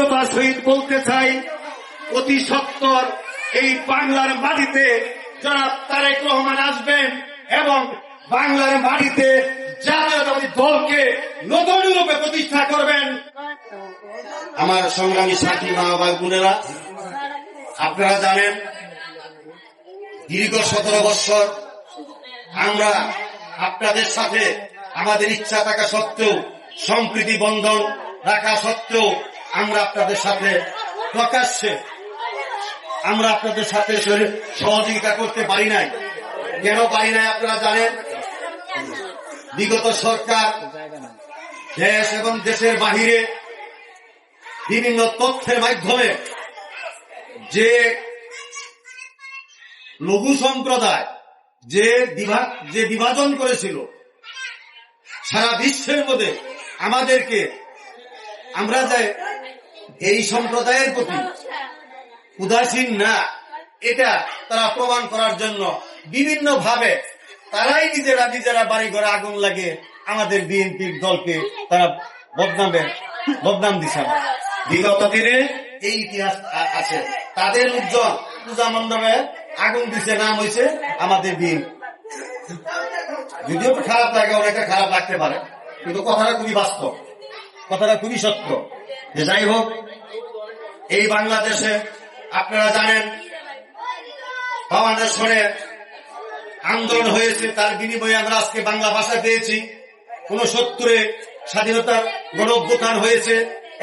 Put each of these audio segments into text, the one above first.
দৃঢ়তার সহিত বলতে চাই, অতি সত্তর এই বাংলার মাটিতে যারা তারেক রহমান আসবেন এবং বাংলার মাটিতে জাতীয়তাবাদী দলকে নতুন রূপে প্রতিষ্ঠা করবেন। আমার সংগ্রামী সাথী মা বাবা বোনেরা, আপনারা জানেন, দীর্ঘ সতেরো বৎসর আমরা আপনাদের সাথে আমাদের ইচ্ছা থাকা সত্ত্বেও, সম্প্রীতি বন্ধন রাখা সত্ত্বেও আমরা আপনাদের সাথে প্রকাশ্যে, আমরা আপনাদের সাথে সহযোগিতা করতে পারি নাই। কেন পারি নাই আপনারা জানেন? বিগত সরকার দেশ এবং দেশের বাহিরে বিভিন্ন তথ্যের মাধ্যমে যে লঘু সম্প্রদায়, যে বিভাগ যে বিভাজন করেছিল, সারা বিশ্বের মধ্যে আমাদেরকে, আমরা যে এই সম্প্রদায়ের প্রতি উদাসীন না। এটা তারা প্রমাণ করার জন্য বিভিন্ন ভাবে তারাই নিজেরা নিজেরা বাড়ি ঘরে আগুন লাগে আমাদের বিএনপির দলকে তারা বদনামের বদনাম দিছে। বিগত দিনে এই ইতিহাস আছে। তাদের উজ্জ্বল পূজা মণ্ডপে আগুন দিছে, নাম হয়েছে আমাদের বিএনপি। যদিও খারাপ লাগে, অনেকটা খারাপ লাগতে পারে, কিন্তু কথাটা খুবই বাস্তব, কথাটা খুবই সত্য। যে যাই হোক এই বাংলাদেশে আপনারা জানেন বাংলাদেশে আন্দোলন হয়েছে, তার বিনিময়ে আমরা আজকে বাংলা ভাষা পেয়েছি। কোন সত্তরে স্বাধীনতার গণ অভ্যুত্থান হয়েছে,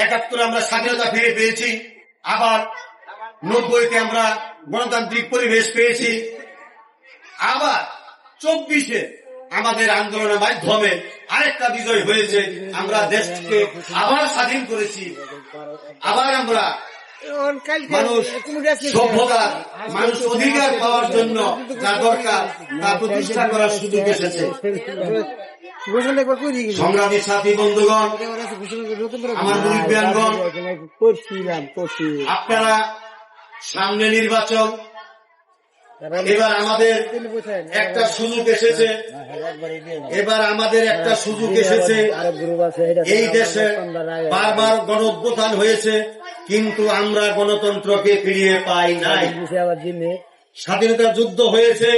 একাত্তরে আমরা স্বাধীনতা ফিরে পেয়েছি, আবার নব্বইতে আমরা গণতান্ত্রিক পরিবেশ পেয়েছি, আবার চব্বিশে আমাদের আন্দোলনের মাধ্যমে আরেকটা বিজয় হয়েছে, আমরা দেশকে আবার স্বাধীন করেছি, আবার আমরা মানুষ সভ্যতা মানুষ অধিকার পাওয়ার জন্য যা দরকার তা প্রতিষ্ঠা করার সুযোগ এসেছে সংগ্রামী সাথী বন্ধুগণ আমার আপনারা সামনে নির্বাচন এবার আমাদের একটা সুযোগ এসেছে এবার আমাদের একটা সুযোগ এসেছে এই দেশে বারবার গণ হয়েছে কিন্তু আমরা গণতন্ত্রকে ফিরিয়ে পাই নাই। স্বাধীনতা যুদ্ধ হয়েছে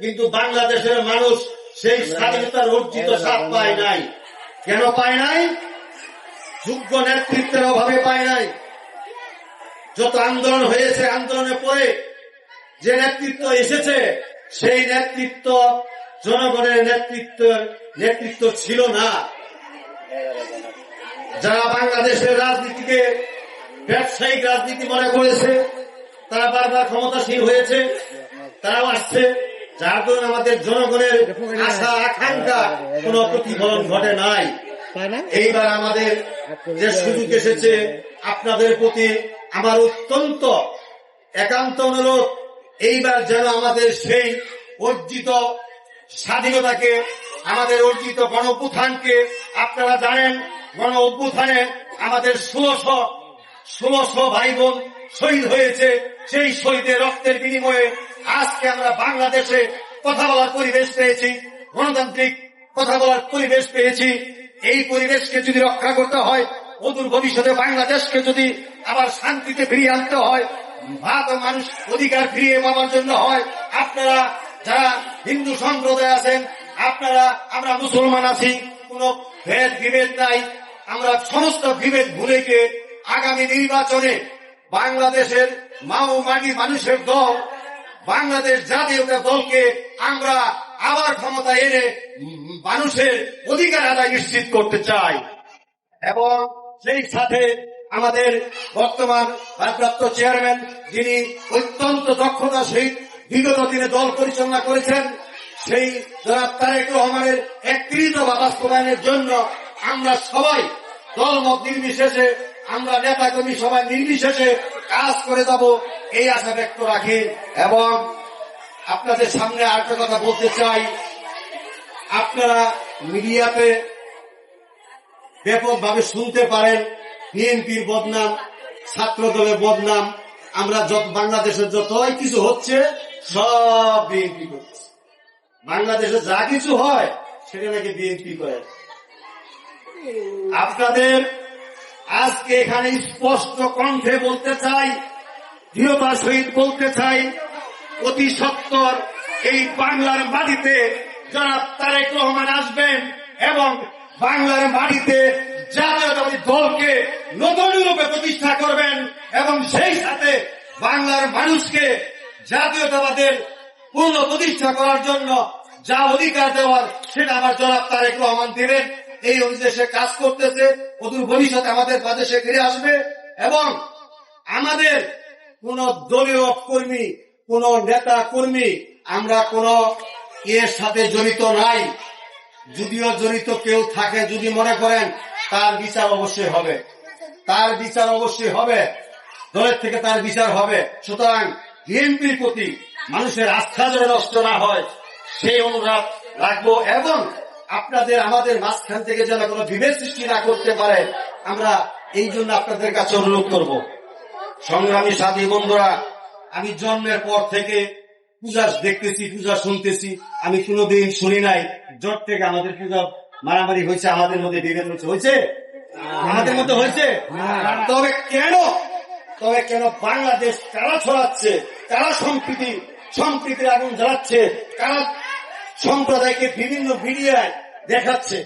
কিন্তু বাংলাদেশের মানুষ সেই স্বাধীনতার অর্জিত স্বাদ পায় নাই। কেন পায় নাই? যোগ্য নেতৃত্বের অভাবে পায় নাই। যত আন্দোলন হয়েছে আন্দোলনের পরে যে নেতৃত্ব এসেছে সেই নেতৃত্ব জনগণের নেতৃত্ব নেতৃত্ব ছিল না। যারা বাংলাদেশের রাজনীতিকে ব্যবসায়িক রাজনীতি মনে করেছে, তারা বারবার ক্ষমতাসীন হয়েছে, তারাও আসছে, যার দরুন আমাদের জনগণের আশা, আকাঙ্ক্ষা কোন প্রতিফলন ঘটে নাই। এইবার আমাদের যে সুযোগ এসেছে, আপনাদের প্রতি আমার অত্যন্ত একান্ত অনুরোধ, এইবার যেন আমাদের সেই অর্জিত স্বাধীনতাকে, আমাদের অর্জিত গণ আপনারা জানেন গণ অভ্যুত্থানে আমাদের ষোলশো ষোলশো ভাই বোন শহীদ হয়েছে সেই শহীদের রক্তের বিনিময়ে আজকে আমরা বাংলাদেশে কথা বলার পরিবেশ পেয়েছি, গণতান্ত্রিক কথা বলার পরিবেশ পেয়েছি। এই পরিবেশকে যদি রক্ষা করতে হয়, অদূর ভবিষ্যতে বাংলাদেশকে যদি আবার শান্তিতে ফিরিয়ে আনতে হয় মানুষ অধিকার ফিরিয়ে পাওয়ার জন্য হয়, আপনারা যারা হিন্দু সম্প্রদায় আছেন, আপনারা, আমরা মুসলমান আছি, কোন ভেদ বিভেদ নাই, আমরা সমস্ত বিভেদ ভুলে গিয়ে আগামী নির্বাচনে বাংলাদেশের মাও মাটি মানুষের দল, বাংলাদেশ জাতীয়তা দলকে আমরা আবার ক্ষমতা এনে মানুষের অধিকার আদায় নিশ্চিত করতে চাই। এবং সেই সাথে আমাদের বর্তমান ভারপ্রাপ্ত চেয়ারম্যান যিনি অত্যন্ত দক্ষতা সহিত বিগত দিনে দল পরিচালনা করেছেন, সেই জনাব তারেক রহমানের একত্রিত বাস্তবায়নের জন্য আমরা সবাই দলমত নির্বিশেষে আমরা নেতা কর্মী সবাই নির্বিশেষে কাজ করে যাব, এই আশা ব্যক্ত রাখি। এবং আপনাদের সামনে আরেকটা কথা বলতে চাই। আপনারা মিডিয়াতে ব্যাপকভাবে শুনতে পারেন বিএনপির বদনাম ছাত্র দলের বদনাম। আমরা যত বাংলাদেশের যতই কিছু হচ্ছে, সব বিএনপি করছে। বাংলাদেশে যা কিছু হয়, সেটা নাকি বিএনপি করে। আপনাদের আজকে এখানে স্পষ্ট কণ্ঠে বলতে চাই দৃঢ়তার সহিত বলতে চাই, অতি সত্তর এই বাংলার মাটিতে যারা তারেক রহমান আসবেন এবং বাংলার মাটিতে জাতীয়তাবাদী দলকে নতুন রূপে প্রতিষ্ঠা করবেন এবং সেই সাথে বাংলার মানুষকে জাতীয়তাবাদের পূর্ণ প্রতিষ্ঠা করার জন্য যা অধিকার দেওয়ার সেটা আমার জনাব তারেক রহমান দিবেন। এই উদ্দেশ্যে কাজ করতেছে, অদূর ভবিষ্যতে আমাদের প্রদেশে ফিরে আসবে এবং আমাদের কোন দলীয় কর্মী, কোন নেতা কর্মী, আমরা কোন এর সাথে জড়িত নাই। যদিও জড়িত কেউ থাকে যদি মনে করেন, তার বিচার অবশ্যই হবে। তার বিচার অবশ্যই হবে। দলের থেকে তার বিচার হবে। সুতরাং বিএনপির প্রতি মানুষের আস্থা যেন নষ্ট না হয়, সেই অনুরোধ রাখব এবং আপনাদের আমাদের মাঝখান থেকে যেন কোনো বিভেদ সৃষ্টি না করতে পারে আমরা এই জন্য আপনাদের কাছে অনুরোধ করব। সংগ্রামী সাথী বন্ধুরা আমি জন্মের পর থেকে পূজা দেখতেছি পূজা শুনতেছি। আমি কোনোদিন শুনি নাই জট থেকে আমাদের পূজা মারামারি হয়েছে আমাদের মধ্যে বিভেদ হয়েছে। হয়েছে? আমাদের মধ্যে হয়েছে? তবে কেন? তবে কেন বাংলাদেশ কারা ছড়াচ্ছে? কারা সম্প্রীতি সম্প্রীতির আগুন জ্বালাচ্ছে? কারা সম্প্রদায়কে বিভিন্ন মিডিয়ায় দেখাচ্ছে।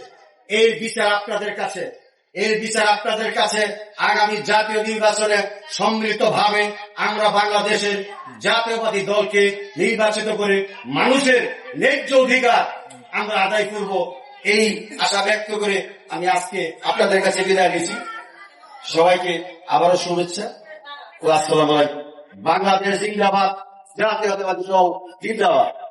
এর বিচার আপনাদের কাছে। এর বিচার আপনাদের কাছে আগামী জাতীয় নির্বাচনে সম্মিলিত ভাবে আমরা বাংলাদেশের জাতীয়বাদী দলকে নির্বাচিত করে মানুষের ন্যায্য অধিকার আমরা আদায় করব এই আশা ব্যক্ত করে আমি আজকে আপনাদের কাছে বিদায় নিয়েছি সবাইকে আবারও শুভেচ্ছা ও আসসালাম বাংলাদেশ জিন্দাবাদ। জাতীয়তাবাদী দল জিন্দাবাদ।